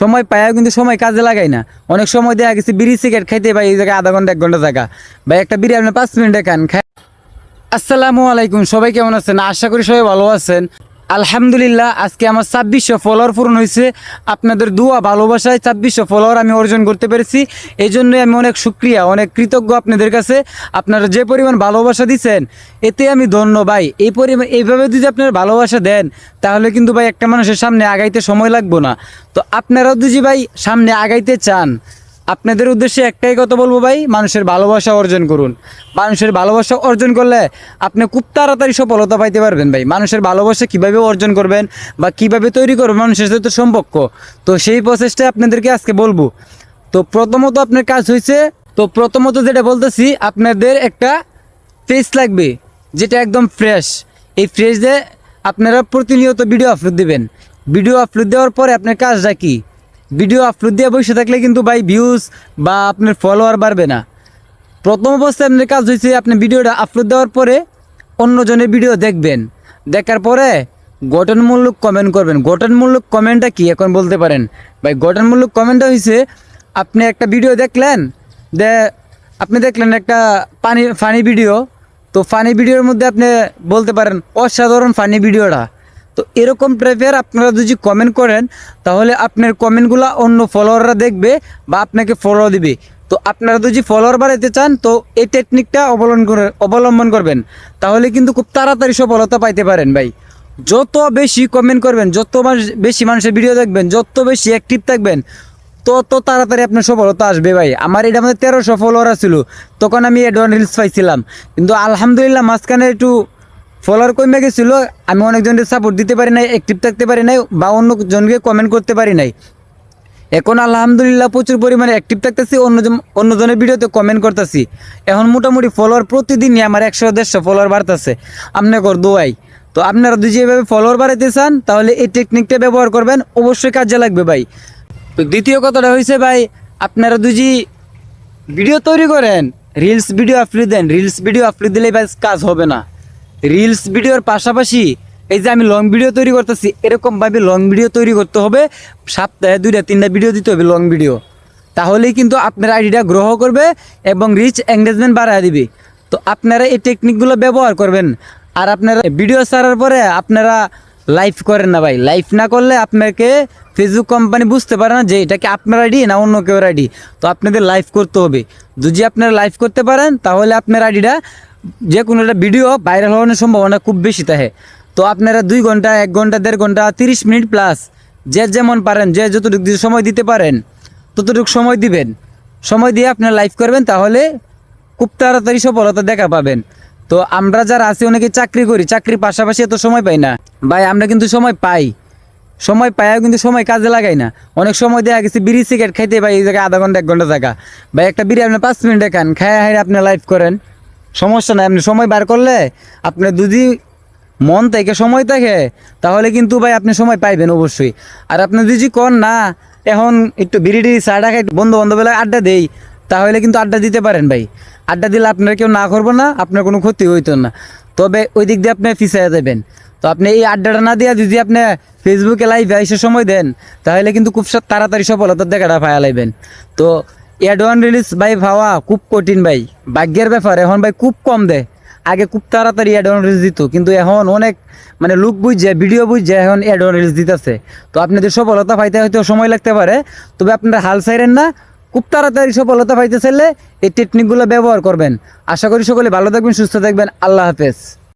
সময় পায়াও কিন্তু সময় কাজে লাগাই না। অনেক সময় দেখা গেছে বিড়ি, সিগারেট খাইতে ভাই, এই জায়গায় আধা ঘণ্টা, এক ঘণ্টা জায়গা। ভাই, একটা বিড়ি আপনি পাঁচ মিনিটে খান খাই আসসালামু আলাইকুম, সবাই কেমন আছেন? আশা করি সবাই ভালো আছেন। আলহামদুলিল্লাহ, আজকে আমার ছাব্বিশশো ফলোয়ার পূরণ হয়েছে। আপনাদের দুয়া, ভালোবাসায় ছাব্বিশশো ফলোয়ার আমি অর্জন করতে পেরেছি। এই জন্যই আমি অনেক সুক্রিয়া অনেক কৃতজ্ঞ আপনাদের কাছে। আপনারা যে পরিমাণ ভালোবাসা দিচ্ছেন এতে আমি ধন্য ভাই। এই পরিমাণ এইভাবে যদি আপনারা ভালোবাসা দেন, তাহলে কিন্তু ভাই একটা মানুষের সামনে আগাইতে সময় লাগবো না। তো আপনারাও যদি ভাই সামনে আগাইতে চান আপনাদের উদ্দেশ্যে একটাই কথা বলব ভাই, মানুষের ভালোবাসা অর্জন করুন। মানুষের ভালোবাসা অর্জন করলে আপনি খুব তাড়াতাড়ি সফলতা পাইতে পারবেন ভাই। মানুষের ভালোবাসা কীভাবে অর্জন করবেন বা কীভাবে তৈরি করবেন, মানুষের সাথে সম্পর্ক। তো সেই প্রসেসটা আপনাদেরকে আজকে বলব। তো প্রথমত আপনার কাজ হয়েছে তো প্রথমত যেটা বলতেছি, আপনাদের একটা ফেস লাগবে, যেটা একদম ফ্রেশ এই ফ্রেশে আপনারা প্রতিনিয়ত ভিডিও আপলোড দেবেন। ভিডিও আপলোড দেওয়ার পরে আপনার কাজটা কী? ভিডিও আপলোড দিয়ে বসে থাকলে কিন্তু ভাই ভিউজ বা আপনার ফলোয়ার বাড়বে না। প্রথম অবস্থায় আপনার কাজ হয়েছে আপনি ভিডিওটা আপলোড দেওয়ার পরে অন্যজনের ভিডিও দেখবেন। দেখার পরে গঠনমূলক কমেন্ট করবেন। গঠনমূলক কমেন্টটা কি? এখন বলতে পারেন। ভাই, গঠনমূলক কমেন্টটা হয়েছে আপনি একটা ভিডিও দেখলেন, দে, আপনি দেখলেন একটা পানি ফানি ভিডিও তো ফানি ভিডিওর মধ্যে আপনি বলতে পারেন, অসাধারণ ফানি ভিডিওটা তো এরকম টাইপের আপনারা যদি কমেন্ট করেন, তাহলে আপনার কমেন্টগুলো অন্য ফলোয়াররা দেখবে বা আপনাকে ফলো দিবে। তো আপনারা যদি ফলোয়ার বাড়াইতে চান, তো এই টেকনিকটা অবলম্বন করে, অবলম্বন করবেন। তাহলে কিন্তু খুব তাড়াতাড়ি সফলতা পাইতে পারেন ভাই। যত বেশি কমেন্ট করবেন, যত বেশি মানুষের ভিডিও দেখবেন, যত বেশি অ্যাক্টিভ থাকবেন, তত তাড়াতাড়ি আপনার সফলতা আসবে ভাই। আমার এটা আমাদের তেরোশো ফলোয়ার ছিল, তখন আমি অ্যাডভান্স রিলস পাইছিলাম। কিন্তু আলহামদুলিল্লাহ, মাঝখানে একটু ফলোয়ার কমে গেছিল, আমি অনেকজনকে সাপোর্ট দিতে পারি নাই অ্যাক্টিভ থাকতে পারি নাই বা অন্য জনকে কমেন্ট করতে পারি নাই। এখন আলহামদুলিল্লাহ প্রচুর পরিমাণে অ্যাক্টিভ থাকতেছি, অন্যজন অন্যজনের ভিডিওতে কমেন্ট করতেছি। এখন মোটামুটি ফলোয়ার প্রতিদিনই আমার একশো দেড়শো ফলোয়ার বাড়তেছে। আপনার দোয়াই। তো আপনারা যদি এভাবে ফলোয়ার বাড়াইতে চান, তাহলে এই টেকনিকটা ব্যবহার করবেন, অবশ্যই কাজে লাগবে ভাই। তো দ্বিতীয় কথাটা হয়েছে ভাই, আপনারা যদি ভিডিও তৈরি করেন রিলস ভিডিও আপলোড দেন রিলস ভিডিও আপলোড দিলে ভাই কাজ হবে না। রিলস ভিডিওর পাশাপাশি এই যে আমি লং ভিডিও তৈরি করতেছি, এরকমভাবে লং ভিডিও তৈরি করতে হবে। সপ্তাহে দুইটা, তিনটা ভিডিও দিতে হবে লং ভিডিও তাহলেই কিন্তু আপনার আইডিটা গ্রহ করবে এবং রিচ এঙ্গেজমেন্ট বাড়ায় দিবে। তো আপনারা এই টেকনিকগুলো ব্যবহার করবেন। আর আপনারা ভিডিও ছাড়ার পরে আপনারা লাইভ করেন না ভাই। লাইভ না করলে আপনাকে ফেসবুক কোম্পানি বুঝতে পারে না যে এটা কি আপনার আইডি না অন্য কেউ আইডি তো আপনাদের লাইভ করতে হবে। যদি আপনারা লাইভ করতে পারেন, তাহলে আপনার আইডিটা যে কোনো একটা ভিডিও ভাইরাল হওয়ার সম্ভাবনা খুব বেশি থাকে। তো আপনারা দুই ঘণ্টা, এক ঘণ্টা, দেড় ঘণ্টা, তিরিশ মিনিট প্লাস যে যেমন পারেন, যে যতটুকু সময় দিতে পারেন, ততটুকু সময় দিবেন। সময় দিয়ে আপনারা লাইভ করবেন, তাহলে খুব তাড়াতাড়ি সফলতা দেখা পাবেন। তো আমরা যারা আছি, অনেকে চাকরি করি, চাকরির পাশাপাশি এত সময় পাই না। ভাই, আমরা কিন্তু সময় পাই। সময় পাইও কিন্তু সময় কাজে লাগাই না। অনেক সময় দেখা গেছে, বিড়ি সিগারেট খাইতে ভাই, এই জায়গায় আধা ঘণ্টা, এক ঘণ্টা জায়গা ভাই, একটা বিড়ি আপনি পাঁচ মিনিটে খান খায় হাই আপনি লাইভ করেন। সমস্যা নাই। আপনি সময় বার করলে আপনি যদি মন থেকে সময় থাকে, তাহলে কিন্তু ভাই আপনি সময় পাইবেন অবশ্যই। আর আপনি যদি কন না, এখন একটু বিড়ি টিড়ি চা খাই বন্ধু বান্ধবেলা আড্ডা দেই, তাহলে কিন্তু আড্ডা দিতে পারেন ভাই। আড্ডা দিলে আপনার কেউ না করব না, আপনার কোনো ক্ষতি হইতো না। তবে ওই দিক দিয়ে আপনি ফিসাই দেবেন তো আপনি এই আড্ডাটা না দিয়ে যদি আপনি ফেসবুকে লাইভে এসে সময় দেন, তাহলে কিন্তু খুব তাড়াতাড়ি সফলতার দেখাটা ফায়া লাইবেন। তো অ্যাডওয়ান রিলিজ ভাই, ভাওয়া, খুব কঠিন ভাই। ভাগ্যের ব্যাপার, এখন ভাই খুব কম দেয় আগে খুব তাড়াতাড়ি অ্যাডওয়ান রিলিজ দিত, কিন্তু এখন অনেক মানে লুক বুঝছে ভিডিও বুঝছে, এখন অ্যাডওয়ান রিলিজ দিতেছে। তো আপনাদের সফলতা পাইতে হয়তো সময় লাগতে পারে, তবে আপনারা হাল ছাইরেন না। খুব তাড়াতাড়ি সফলতা পাইতে চাইলে এই টেকনিকগুলো ব্যবহার করবেন। আশা করি সকলে ভালো থাকবেন, সুস্থ থাকবেন। আল্লাহ হাফেজ।